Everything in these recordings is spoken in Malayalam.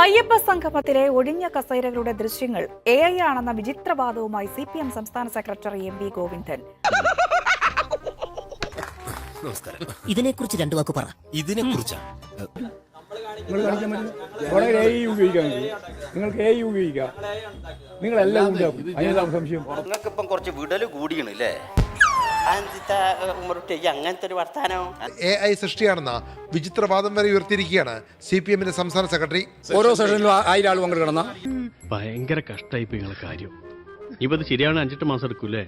അയ്യപ്പ സംഗമത്തിലെ ഒഴിഞ്ഞ കസേരകളുടെ ദൃശ്യങ്ങൾ എ ഐ ആണെന്ന വിചിത്രവാദവുമായി സി പി എം സംസ്ഥാന സെക്രട്ടറി എം വി ഗോവിന്ദൻ. ഇതിനെക്കുറിച്ച് രണ്ടു വാക്ക് പറ. ഇതിനെ കുറിച്ചാ നിങ്ങൾ കാണിക്കാൻ എ ഐ നിങ്ങൾക്ക് എ ഐ ഉപയോഗിക്കാം. നിങ്ങളെല്ലാം ഉണ്ടാക്കും. അതിനെല്ലാം സംശയം? നിങ്ങൾക്കിപ്പം കുറച്ച് വിടൽ കൂടിയാണ് അതെന്താ ഉമ്മറുട്ടി അങ്ങനത്തെ ഒരു വർത്താനം? എ ഐ സൃഷ്ടിയാണെന്ന വിചിത്രവാദം വരെ ഉയർത്തിയിരിക്കുകയാണ് സി പി എമ്മിന്റെ സംസ്ഥാന സെക്രട്ടറി. ഓരോ സെഷനിലും ആയിരം ആൾ പങ്കെടുക്കണം ഭയങ്കര കഷ്ടായി നിങ്ങളെ കാര്യം. ഇപ്പൊ ഇത് ശരിയാണ് അഞ്ചെട്ട് മാസം എടുക്കൂലേ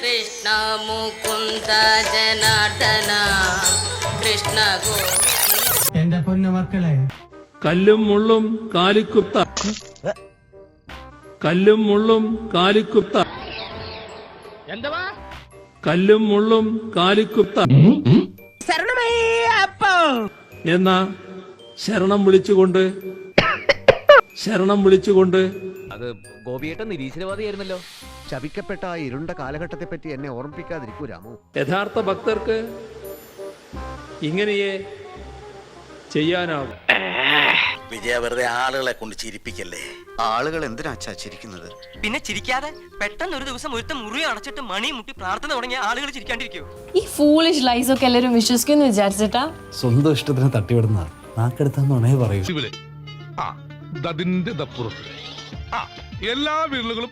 കൃഷ്ണ മുകുന്ദ ജനാർദ്ദന. കൃഷ്ണ ഗോ എന്റെ പൊന്നു മക്കളെ. കല്ലും മുള്ളും കാലിക്കുത്ത. കല്ലും മുള്ളും കാലിക്കുത്ത. കല്ലും മുള്ളും കാലിക്കുത്ത എന്നാ ശരണം വിളിച്ചുകൊണ്ട് ശരണം വിളിച്ചുകൊണ്ട് അത് ഗോപിയേട്ടൻ നിരീശ്വരവാദിയായിരുന്നല്ലോ. ശപിക്കപ്പെട്ട ആ ഇരുണ്ട കാലഘട്ടത്തെ പറ്റി എന്നെ ഓർമ്മിപ്പിക്കാതിരിക്കൂ രാമു. യഥാർത്ഥ ഭക്തർക്ക് ഇങ്ങനെയേ ചെയ്യാനാവും. വിജയ വെറുതെ ആളുകളെ കൊണ്ട് ചിരിപ്പിക്കല്ലേ? ആളുകൾ എന്തിനാ അച്ഛാ ചിരിക്കുന്നത്? പിന്നെ ചിരിക്കാതെ പെട്ടെന്ന് ഒരു ദിവസം ഒരുത്ത മുറി അടച്ചിട്ട് മണി മുട്ടി പ്രാർത്ഥന തുടങ്ങിയ ആളുകൾ ചിരിക്കാണ്ടിരിക്കോ. ഈ ഫൂളിഷ് ലൈസ് ഒക്കെ എല്ലാവരും വിശ്വസിക്കുന്നു വിചാരിച്ചിട്ടാ? സ്വന്തം ഇഷ്ടത്തിന് തട്ടിവിടുന്ന നാക്കെടുത്താന്നുണേ പറയൂ. അതിന്റെ ആ എല്ലാ വിരലുകളും